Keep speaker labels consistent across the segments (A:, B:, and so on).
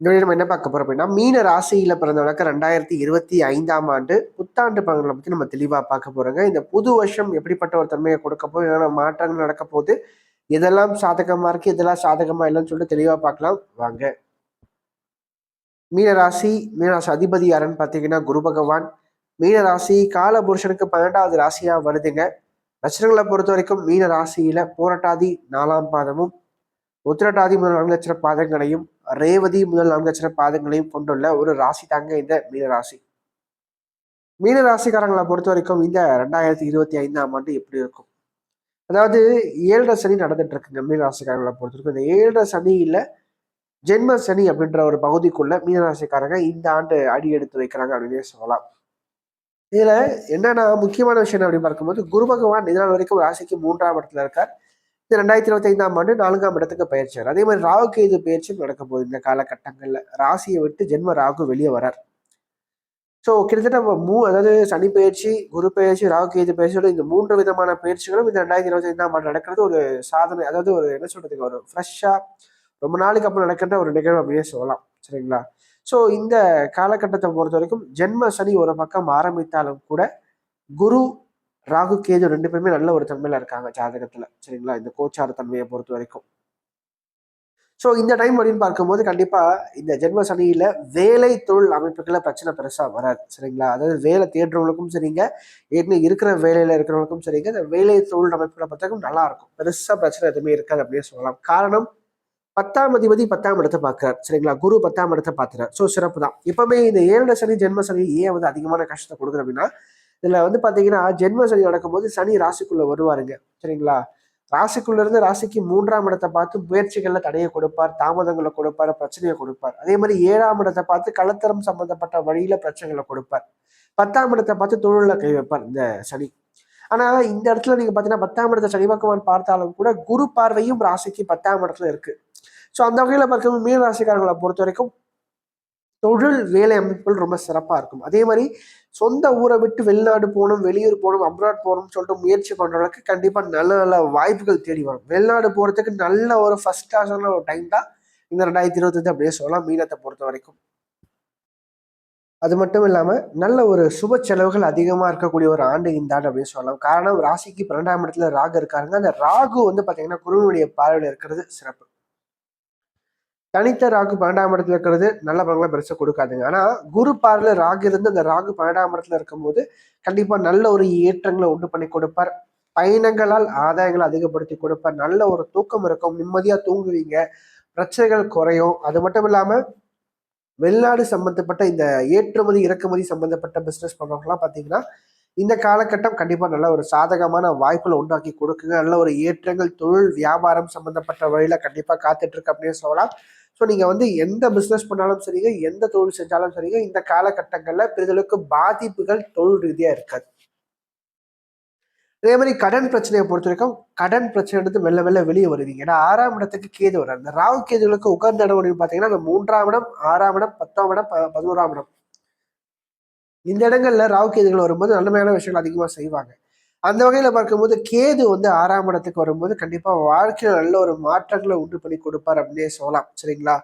A: இந்த நம்ம என்ன பார்க்க போறோம் அப்படின்னா மீன ராசியில பிறந்தவங்களுக்கு ரெண்டாயிரத்தி இருபத்தி ஐந்தாம் ஆண்டு புத்தாண்டு பலன்களை பத்தி நம்ம தெளிவா பார்க்க போறோங்க. இந்த புது வருஷம் எப்படிப்பட்ட ஒரு தன்மையை கொடுக்க போகுது என்னென்ன மாற்றங்கள் நடக்க போகுது எதெல்லாம் சாதகமா இருக்கு எதெல்லாம் சாதகமா இல்லைன்னு சொல்லிட்டு தெளிவா பார்க்கலாம். வாங்க. மீனராசி மீனராசி அதிபதி யாருன்னு பார்த்தீங்கன்னா குரு பகவான். மீனராசி காலபுருஷனுக்கு பன்னெண்டாவது ராசியா வருதுங்க. நட்சத்திரங்களை பொறுத்த வரைக்கும் மீன ராசியில போராட்டாதி நாலாம் பாதமும் உத்திரட்டாதி முதல் நட்சத்திர பாதங்களையும் ரேவதி முதல் நான்கு லட்சம் பாதங்களையும் கொண்டுள்ள ஒரு ராசி தாங்க இந்த மீனராசி. மீனராசிக்காரங்களை மீன ராசிக்காரங்களை பொறுத்த வரைக்கும் இந்த ரெண்டாயிரத்தி இருபத்தி ஐந்தாம் ஆண்டு எப்படி இருக்கும்? அதாவது ஏழரை சனி நடந்துட்டு இருக்குங்க மீனராசிக்காரங்களை பொறுத்த வரைக்கும் இந்த ஏழரை சனியில ஜென்ம சனி அப்படின்ற ஒரு பகுதிக்குள்ள மீனராசிக்காரங்க இந்த ஆண்டு அடி எடுத்து வைக்கிறாங்க அப்படின்னே சொல்லலாம். இதுல என்னன்னா முக்கியமான விஷயம் அப்படின்னு பார்க்கும்போது குரு பகவான் இதனால் வரைக்கும் ராசிக்கு மூன்றாம் இடத்துல இருக்கார். இந்த ரெண்டாயிரத்தி இருபத்தி ஐந்தாம் ஆண்டு நான்காம் இடத்துக்கு பயிற்சியார் அதே மாதிரி ராகு கேது பயிற்சியும் நடக்க போகுது இந்த காலகட்டங்கள்ல. ராசியை விட்டு ஜென்ம ராகு வெளியே வரார். ஸோ கிட்டத்தட்ட மூ அதாவது சனி பயிற்சி குரு பயிற்சி ராகு கேது பயிற்சியோட இந்த மூன்று விதமான பயிற்சிகளும் இந்த ரெண்டாயிரத்தி இருபத்தி ஐந்தாம் ஆண்டு நடக்கிறது ஒரு சாதனை அதாவது ஒரு என்ன சொல்றதுக்கு ஒரு ஃப்ரெஷ்ஷா ரொம்ப நாளைக்கு அப்புறம் நடக்கின்ற ஒரு நிகழ்வு அப்படியே சொல்லலாம். சரிங்களா? ஸோ இந்த காலகட்டத்தை பொறுத்த வரைக்கும் ஜென்ம சனி ஒரு பக்கம் ஆரம்பித்தாலும் கூட குரு ராகு கேது ரெண்டு பேருமே நல்ல ஒரு தன்மையில இருக்காங்க ஜாதகத்துல. சரிங்களா? இந்த கோச்சார தன்மையை பொறுத்த வரைக்கும். ஸோ இந்த டைம் அப்படின்னு பார்க்கும்போது கண்டிப்பாக இந்த ஜென்ம சனியில் வேலை தொழில் அமைப்புகளை பிரச்சனை பெருசாக வராது. சரிங்களா? அதாவது வேலை தேடுறவங்களுக்கும் சரிங்க ஏற்கனவே இருக்கிற வேலையில் இருக்கிறவங்களுக்கும் சரிங்க இந்த வேலை தொழில் அமைப்புகளை பொறுத்தவரைக்கும் நல்லா இருக்கும். பெருசாக பிரச்சனை எதுவுமே இருக்காது அப்படின்னு சொல்லலாம். காரணம் பத்தாம் அதிபதி பத்தாம் இடத்தை பார்க்குறார். சரிங்களா? குரு பத்தாம் இடத்தை பார்க்கிறார். ஸோ சிறப்பு தான் எப்பவுமே இந்த ஏழு சனி ஜென்ம சனி ஏன் வந்து அதிகமான கஷ்டத்தை கொடுக்குற அப்படின்னா இதுல வந்து பாத்தீங்கன்னா ஜென்ம சனி நடக்கும்போது சனி ராசிக்குள்ள வருவாருங்க. சரிங்களா? ராசிக்குள்ள இருந்து ராசிக்கு மூன்றாம் இடத்தை பார்த்து முயற்சிகள்ல தடையை கொடுப்பார் தாமதங்களை கொடுப்பார் பிரச்சனையை கொடுப்பார். அதே மாதிரி ஏழாம் இடத்தை பார்த்து கலத்தரம் சம்பந்தப்பட்ட வழியில பிரச்சனைகளை கொடுப்பார். பத்தாம் இடத்தை பார்த்து தொழில கை வைப்பார் இந்த சனி. ஆனா இந்த இடத்துல நீங்க பாத்தீங்கன்னா பத்தாம் இடத்தை சனி பகவான் பார்த்தாலும் கூட குரு பார்வையும் ராசிக்கு பத்தாம் இடத்துல இருக்கு. ஸோ அந்த வகையில பார்க்கும்போது மீன ராசிக்காரங்களை பொறுத்த வரைக்கும் தொழில் வேலை அமைப்புகள் ரொம்ப சிறப்பாக இருக்கும். அதே மாதிரி சொந்த ஊரை விட்டு வெளிநாடு போகணும் வெளியூர் போகணும் அப்ராட் போகணும்னு சொல்லிட்டு முயற்சி பண்ணுறவங்களுக்கு கண்டிப்பாக நல்ல நல்ல வாய்ப்புகள் தேடி வரும். வெளிநாடு போகிறதுக்கு நல்ல ஒரு ஃபஸ்ட் கிளாஸான ஒரு டைம் தான் இந்த ரெண்டாயிரத்தி இருபத்தஞ்சு அப்படியே சொல்லலாம் மீனத்தை பொறுத்த வரைக்கும். அது மட்டும் இல்லாமல் நல்ல ஒரு சுப செலவுகள் அதிகமாக இருக்கக்கூடிய ஒரு ஆண்டு இந்த ஆண்டு அப்படின்னு சொல்லலாம். காரணம் ராசிக்கு பன்னெண்டாம் இடத்துல ராகு இருக்காருங்க. அந்த ராகு வந்து பார்த்தீங்கன்னா குருவினுடைய பார்வையில் இருக்கிறது சிறப்பு. தனித்த ராகு பன்னெண்டாம் இடத்துல இருக்கிறது நல்ல பலன்களை பெருசாக கொடுக்காதுங்க. ஆனால் குரு பார்வையில் ராகு இருந்து அந்த ராகு பன்னெண்டாம் இடத்துல இருக்கும்போது கண்டிப்பாக நல்ல ஒரு ஏற்றங்களை உண்டு பண்ணி கொடுப்பார். பயணங்களால் ஆதாயங்களை அதிகப்படுத்தி கொடுப்பார். நல்ல ஒரு தூக்கம் இருக்கும். நிம்மதியாக தூங்குவீங்க. பிரச்சனைகள் குறையும். அது மட்டும் இல்லாமல் வெளிநாடு சம்பந்தப்பட்ட இந்த ஏற்றுமதி இறக்குமதி சம்பந்தப்பட்ட பிஸ்னஸ் பண்ணுறவங்களாம் பார்த்தீங்கன்னா இந்த காலகட்டம் கண்டிப்பாக நல்ல ஒரு சாதகமான வாய்ப்புகளை உண்டாக்கி கொடுக்குங்க. நல்ல ஒரு ஏற்றங்கள் தொழில் வியாபாரம் சம்மந்தப்பட்ட வழியில் கண்டிப்பாக காத்துட்டு இருக்கு அப்படின்னு சொல்லலாம். ஸோ நீங்கள் வந்து எந்த பிஸ்னஸ் பண்ணாலும் சரிங்க எந்த தொழில் செஞ்சாலும் சரிங்க இந்த காலகட்டங்களில் பெரிதளவுக்கு பாதிப்புகள் தொழில் ரீதியாக இருக்காது. அதே மாதிரி கடன் பிரச்சனையை பொறுத்த வரைக்கும் கடன் பிரச்சனை மெல்ல மெல்ல வெளியே வருவீங்க ஏன்னா ஆறாம் இடத்துக்கு கேது வரும் இந்த ராகு கேதுகளுக்கு உகந்த இடம் அப்படின்னு பார்த்தீங்கன்னா அந்த மூன்றாம் இடம் ஆறாம் இடம் பத்தாம் இடம் பதினோராம் இடம். இந்த இடங்கள்ல ராகு கேதுகள் வரும்போது நன்மையான விஷயங்கள் அதிகமாக செய்வாங்க. அந்த வகையில பார்க்கும்போது கேது வந்து ஆறாம் இடத்துக்கு வரும்போது கண்டிப்பா வாழ்க்கையில நல்ல ஒரு மாற்றங்களை உண்டு பண்ணி கொடுப்பார் அப்படின்னே சொல்லலாம். சரிங்களா?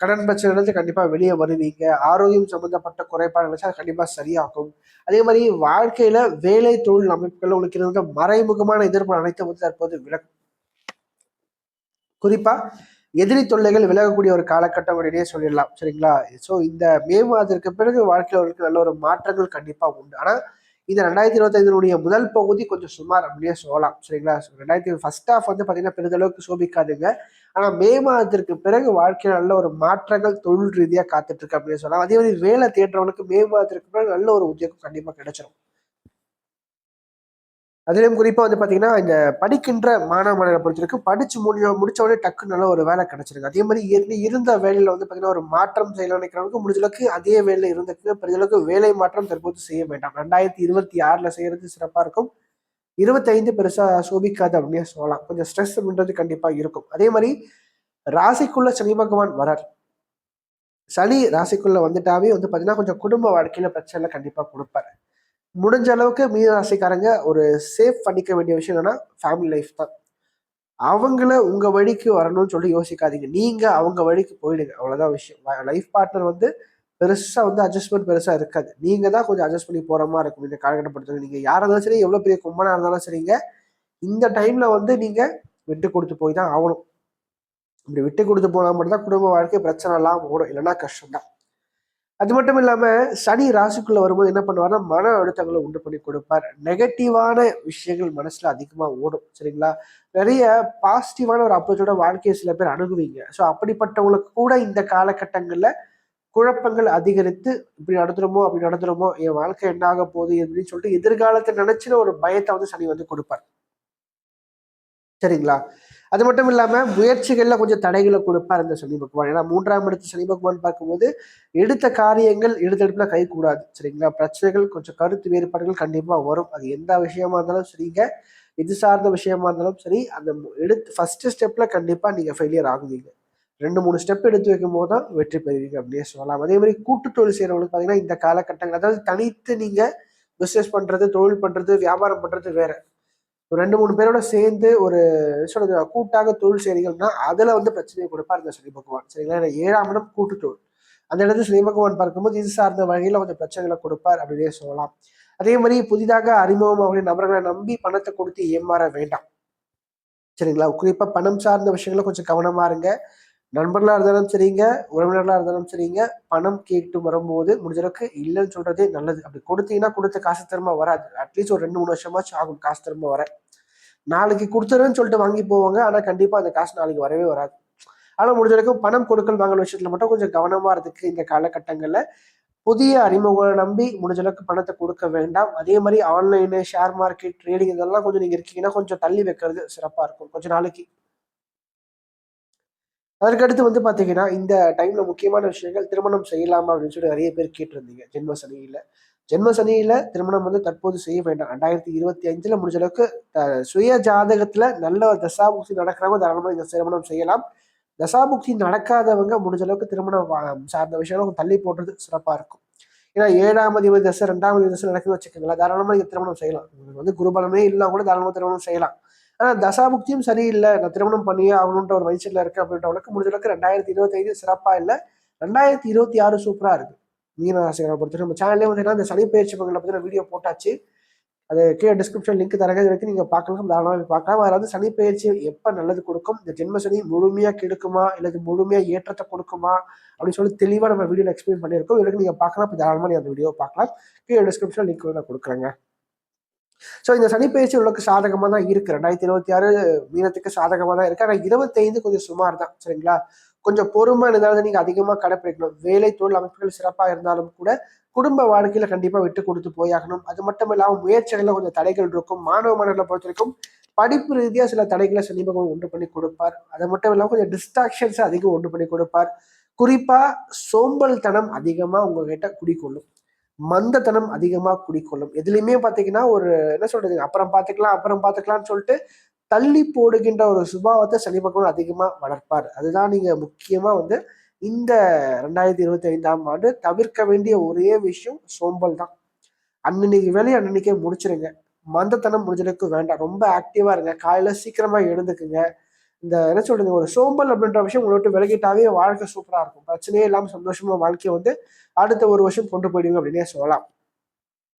A: கடன் பிரச்சனை கண்டிப்பா வெளியே வருவீங்க. ஆரோக்கியம் சம்பந்தப்பட்ட குறைபாடுகள் கண்டிப்பா சரியாகும். அதே மாதிரி வாழ்க்கையில வேலை தொழில் அமைப்புகள் உங்களுக்கு இருந்த மறைமுகமான எதிர்ப்பு அனைத்து வந்து தற்போது விளக்கும் குறிப்பா எதிரி தொல்லைகள் விலகக்கூடிய ஒரு காலகட்டம் அப்படின்னே சொல்லிடலாம். சரிங்களா? ஸோ இந்த மே மாதத்திற்கு பிறகு வாழ்க்கையில் நல்ல ஒரு மாற்றங்கள் கண்டிப்பாக உண்டு. ஆனால் இந்த ரெண்டாயிரத்தி இருபத்தைந்தினுடைய முதல் பகுதி கொஞ்சம் சுமார் அப்படியே சொல்லலாம். சரிங்களா? ரெண்டாயிரத்தி ஃபர்ஸ்ட் ஹாஃப் வந்து பார்த்தீங்கன்னா பெருந்தளவுக்கு சோபிக்காதுங்க. ஆனால் மே மாதத்திற்கு பிறகு வாழ்க்கையில் நல்ல ஒரு மாற்றங்கள் தொழில் ரீதியாக காத்துட்ருக்கு அப்படின்னு சொல்லலாம். அதே மாதிரி வேலை தேடுறவனுக்கு மே மாதத்திற்கு பிறகு நல்ல ஒரு உத்தியோகம் கண்டிப்பாக கிடைச்சிடும் அதுலேயும் குறிப்பாக வந்து பார்த்தீங்கன்னா இந்த படிக்கின்ற மாணவ மாணவரை பொறுத்தவரைக்கும் படிச்சு முடிய முடிச்ச டக்குன்னு டக்கு நல்ல ஒரு வேலை கிடைச்சிருங்க. அதே மாதிரி ஏற்கனவே இருந்த வேலையில் வந்து பார்த்தீங்கன்னா ஒரு மாற்றம் செய்யலாம் நினைக்கிறவங்களுக்கு முடிஞ்சளவுக்கு அதே வேலையில் இருந்துக்கு பெரிய அளவுக்கு வேலை மாற்றம் தற்போது செய்ய வேண்டாம். ரெண்டாயிரத்தி இருபத்தி ஆறில் செய்கிறது சிறப்பாக இருக்கும். இருபத்தைந்து பெருசாக சோபிக்காது அப்படின்னு சொல்லலாம். கொஞ்சம் ஸ்ட்ரெஸ் அப்படின்றது கண்டிப்பாக இருக்கும். அதே மாதிரி ராசிக்குள்ள சனி பகவான் வரார். சனி ராசிக்குள்ள வந்துட்டாவே வந்து பார்த்தீங்கன்னா கொஞ்சம் குடும்ப வாழ்க்கையில பிரச்சனை கண்டிப்பாக கொடுப்பாரு. முடிஞ்ச அளவுக்கு மீன ராசிக்காரங்க ஒரு சேஃப் பண்ணிக்க வேண்டிய விஷயம் என்னன்னா ஃபேமிலி லைஃப் தான். அவங்கள உங்க வழிக்கு வரணும்னு சொல்லி யோசிக்காதீங்க. நீங்க அவங்க வழிக்கு போயிடுங்க. அவ்வளவுதான் விஷயம். லைஃப் பார்ட்னர் வந்து பெருசா வந்து அட்ஜஸ்ட்மெண்ட் பெருசா இருக்காது. நீங்க தான் கொஞ்சம் அட்ஜஸ்ட் பண்ணி போற மாதிரி இருக்கும். இந்த காலகட்டப்படுத்த நீங்க யாரா இருந்தாலும் சரி எவ்வளவு பெரிய கும்பனா இருந்தாலும் சரிங்க. இந்த டைம்ல வந்து நீங்க விட்டு கொடுத்து போய் தான் ஆகணும். இப்படி விட்டு கொடுத்து போனா மட்டும்தான் குடும்ப வாழ்க்கை பிரச்சனை எல்லாம் ஓடும். இல்லைன்னா கஷ்டம் தான் அது மட்டும் இல்லாமல் சனி ராசிக்குள்ள வரும்போது என்ன பண்ணுவார்னா மன அழுத்தங்களை உண்டு பண்ணி கொடுப்பார். நெகட்டிவான விஷயங்கள் மனசுல அதிகமாக ஓடும் சரிங்களா? நிறைய பாசிட்டிவான ஒரு அப்ரோச்சோட வாழ்க்கையை சில பேர் அணுகுவீங்க. ஸோ அப்படிப்பட்டவங்களுக்கு கூட இந்த காலகட்டங்களில் குழப்பங்கள் அதிகரித்து இப்படி நடந்துருமோ அப்படி நடந்துருமோ என் வாழ்க்கை என்ன ஆக போகுது அப்படின்னு சொல்லிட்டு எதிர்காலத்தை நினைச்சுன ஒரு பயத்தை வந்து சனி வந்து கொடுப்பார். சரிங்களா? அது மட்டும் இல்லாமல் முயற்சிகளில் கொஞ்சம் தடைகளை கொடுப்பார் இந்த சனி பகவான். ஏன்னா மூன்றாம் இடத்து சனி பகவான் பார்க்கும்போது எடுத்த காரியங்கள் எடுத்தெடுப்பில் கை கூடாது சரிங்களா? பிரச்சனைகள் கொஞ்சம் கருத்து வேறுபாடுகள் கண்டிப்பாக வரும். அது எந்த விஷயமா இருந்தாலும் சரிங்க இது சார்ந்த விஷயமா இருந்தாலும் சரி அந்த எடுத்து ஃபர்ஸ்ட் ஸ்டெப்பில் கண்டிப்பாக நீங்கள் ஃபெயிலியர் ஆகுவீங்க. ரெண்டு மூணு ஸ்டெப் எடுத்து வைக்கும் போது தான் வெற்றி பெறுவீங்க அப்படின்னு சொல்லலாம். அதே மாதிரி கூட்டு தொழில் செய்கிறவங்களுக்கு பார்த்தீங்கன்னா இந்த காலகட்டங்கள் அதாவது தனித்து நீங்கள் பிஸ்னஸ் பண்ணுறது தொழில் பண்ணுறது வியாபாரம் பண்ணுறது வேறு. ரெண்டு மூணு பேரோட சேர்ந்து ஒரு சொல்றது கூட்டாக தொழில் செய்கிறீங்கன்னா அதுல வந்து பிரச்சனையை கொடுப்பார் இந்த சனி பகவான். சரிங்களா? ஏன்னா ஏழாம் இடம் கூட்டு தொழில் அந்த இடத்துல சனி பகவான் பார்க்கும்போது இது சார்ந்த வகையில கொஞ்சம் பிரச்சனைகளை கொடுப்பார் அப்படின்னே சொல்லலாம். அதே மாதிரி புதிதாக அறிமுகம் அவருடைய நபர்களை நம்பி பணத்தை கொடுத்து ஏமாற வேண்டாம். சரிங்களா? குறிப்பா பணம் சார்ந்த விஷயங்களை கொஞ்சம் கவனமா இருங்க. நண்பர்களா இருந்தாலும் சரிங்க உறவினர்களா இருந்தாலும் சரிங்க. பணம் கேட்டு வரும்போது முடிஞ்ச அளவுக்கு இல்லைன்னு சொல்றதே நல்லது. அப்படி கொடுத்தீங்கன்னா கொடுத்த காசு திரும்ப வராது. அட்லீஸ்ட் ஒரு ரெண்டு மூணு வருஷமாச்சும் ஆகும் காசு திரும்ப வர. நாளைக்கு கொடுத்துருன்னு சொல்லிட்டு வாங்கி போவாங்க. ஆனா கண்டிப்பா அந்த காசு நாளைக்கு வரவே வராது. ஆனா முடிஞ்ச வரைக்கும் பணம் கொடுக்கல் வாங்கல் விஷயத்துல மட்டும் கொஞ்சம் கவனமா இருக்கு இந்த காலகட்டங்கள்ல. புதிய அறிமுகங்களை நம்பி முடிஞ்ச அளவுக்கு பணத்தை கொடுக்க வேண்டாம். அதே மாதிரி ஆன்லைனு ஷேர் மார்க்கெட் ட்ரேடிங் இதெல்லாம் கொஞ்சம் நீங்க இருக்கீங்கன்னா கொஞ்சம் தள்ளி வைக்கிறது சிறப்பா இருக்கும். கொஞ்சம் நாளைக்கு. அதற்கடுத்து வந்து பார்த்தீங்கன்னா இந்த டைம்ல முக்கியமான விஷயங்கள் திருமணம் செய்யலாமா அப்படின்னு சொல்லி நிறைய பேர் கேட்டிருந்தீங்க. ஜென்ம சனியில். ஜென்ம சனியில் திருமணம் வந்து தற்போது செய்ய வேண்டாம். ரெண்டாயிரத்தி இருபத்தி அஞ்சில் முடிஞ்ச அளவுக்கு சுய ஜாதகத்தில் நல்ல ஒரு தசாபுக்தி நடக்கிறவங்க தாராளமாக இந்த திருமணம் செய்யலாம். தசாபுக்தி நடக்காதவங்க முடிஞ்ச அளவுக்கு திருமணம் சார்ந்த விஷயம் தள்ளி போடுறது சிறப்பாக இருக்கும். ஏன்னா ஏழாம் அதிபதி தசை ரெண்டாம் அதிபதி தசை நடக்குதுன்னு வச்சுக்கோங்களேன் தாராளமாக நீங்கள் திருமணம் செய்யலாம். வந்து குருபலமே இல்லைனா கூட தாராளமாக திருமணம் செய்யலாம். ஆனால் தசாபுக்தியும் சரியில்லை. நான் திருமணம் பண்ணியே ஆகணுன்ற ஒரு மைண்ட்செட்ல இருக்கு அப்படின்றவங்களுக்கு முடிஞ்ச அளவுக்கு ரெண்டாயிரத்தி இருபத்தைந்து சிறப்பாக இல்லை. ரெண்டாயிரத்தி இருபத்தி ஆறு சூப்பராக இருக்குது மீனராசிகளை பொறுத்தவரை நம்ம சேனல்லே வந்து இந்த சனி பயிற்சி பங்களை பத்தி வீடியோ போட்டாச்சு. அது கீழே டிஸ்கிரிப்ஷன் லிங்க் தரங்க வரைக்கும் நீங்கள் பார்க்கலாம் தாராளமாக பார்க்கலாம். அதாவது சனி பயிற்சி எப்போ நல்லது கொடுக்கும்? இந்த ஜென்ம சனி முழுமையாக கெடுக்குமா? இல்லை முழுமையாக ஏற்றத்தை கொடுக்குமா? அப்படின்னு சொல்லி தெளிவாக நம்ம வீடியோவில் எக்ஸ்பிளைன் பண்ணியிருக்கோம். இதுக்கு நீங்கள் பார்க்கலாம் இப்போ தாராளமாக நீங்கள் அந்த வீடியோ பார்க்கலாம். கீழே டிஸ்கிரிப்ஷன் லிங்க் நான் கொடுக்குறேங்க. ஸோ இந்த சனிப்பயிற்சி உள்ளக்கு சாதகமாக தான் இருக்கு. ரெண்டாயிரத்தி இருபத்தி ஆறு மீனத்துக்கு சாதகமாக தான் இருக்கு. ஆனால் இருபத்தைந்து கொஞ்சம் சுமார் தான் சரிங்களா? கொஞ்சம் பொறுமை இருந்தாலும் நீங்கள் அதிகமாக கடைப்பிடிக்கணும் வேலை தொழில் அமைப்புகள் சிறப்பாக இருந்தாலும் கூட குடும்ப வாழ்க்கையில கண்டிப்பாக விட்டு கொடுத்து போயாகணும். அது மட்டும் இல்லாமல் முயற்சிகளில் கொஞ்சம் தடைகள் இருக்கும். மாணவ மாணவர்களை பொறுத்த வரைக்கும் படிப்பு ரீதியாக சில தடைகளை சனிபகம் உண்டு பண்ணி கொடுப்பார். அது மட்டும் இல்லாமல் கொஞ்சம் டிஸ்ட்ராக்ஷன்ஸ் அதிகம் உண்டு பண்ணி கொடுப்பார். குறிப்பாக சோம்பல் தனம் அதிகமாக உங்ககிட்ட குடிக்கொள்ளும் மந்தத்தனம் அதிகமா குடிக்கொள்ளும். எதுலையுமே பாத்தீங்கன்னா ஒரு என்ன சொல்றது அப்புறம் பாத்துக்கலாம் அப்புறம் பாத்துக்கலாம்னு சொல்லிட்டு தள்ளி போடுகின்ற ஒரு சுபாவத்தை சனி பகவான் அதிகமா வளர்ப்பார். அதுதான் நீங்க முக்கியமா வந்து இந்த ரெண்டாயிரத்தி இருபத்தி ஐந்தாம் ஆண்டு தவிர்க்க வேண்டிய ஒரே விஷயம் சோம்பல் தான். அன்னன்னைக்கு வேலையை அன்னன்னைக்கே முடிச்சிருங்க. மந்தத்தனம் முடிஞ்சளவுக்கு வேண்டாம். ரொம்ப ஆக்டிவா இருங்க. காலையில சீக்கிரமா எழுந்துக்குங்க. இந்த என்ன சொல்றது ஒரு சோம்பல் அப்படின்ற விஷயம் உங்களை விட்டு விலகிட்டாவே வாழ்க்கை சூப்பரா இருக்கும். பிரச்சனையே இல்லாம சந்தோஷமா வாழ்க்கையை வந்து அடுத்த ஒரு வருஷம் கொண்டு போயிடுங்க அப்படின்னே சொல்லலாம்.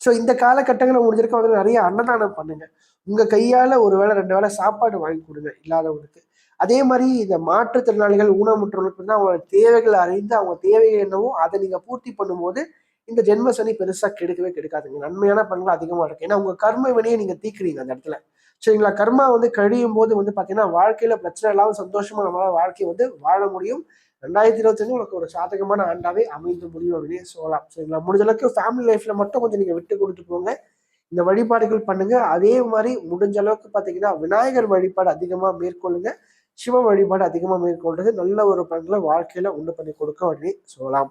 A: ஸோ இந்த காலகட்டங்களில் முடிஞ்சிருக்க வந்து நிறைய அன்னதானம் பண்ணுங்க. உங்க கையால ஒரு வேளை ரெண்டு வேளை சாப்பாடு வாங்கி கொடுங்க இல்லாதவங்களுக்கு. அதே மாதிரி இந்த மாற்றுத்திறனாளிகள் ஊனமுற்றவர்களுக்கு வந்து அவங்களோட தேவைகளை அறிந்து அவங்க தேவைகள் என்னவோ அதை நீங்க பூர்த்தி பண்ணும்போது இந்த ஜென்ம சனி பெருசா கெடுக்கவே கெடுக்காதுங்க. நன்மையான பண்புகள் அதிகமா இருக்கு ஏன்னா உங்க கர்ம வினையை நீங்க தீக்குறீங்க அந்த இடத்துல. சரிங்களா? கர்மா வந்து கழியும் போது வந்து பாத்தீங்கன்னா வாழ்க்கையில பிரச்சனை இல்லாமல் சந்தோஷமா நம்மளால வாழ்க்கையை வந்து வாழ முடியும். ரெண்டாயிரத்தி இருபத்தஞ்சு உங்களுக்கு ஒரு சாதகமான ஆண்டாவே அமைந்து முடியும் அப்படின்னு சொல்லலாம். சரிங்களா? முடிஞ்சளவுக்கு ஃபேமிலி லைஃப்ல மட்டும் கொஞ்சம் நீங்க விட்டு கொடுத்து போங்க. இந்த வழிபாடுகள் பண்ணுங்க. அதே மாதிரி முடிஞ்ச அளவுக்கு பார்த்தீங்கன்னா விநாயகர் வழிபாடு அதிகமாக மேற்கொள்ளுங்க. சிவ வழிபாடு அதிகமாக மேற்கொள்றது நல்ல ஒரு பலன்களை வாழ்க்கையில உண்டு பண்ணி கொடுக்க அப்படின்னு சொல்லலாம்.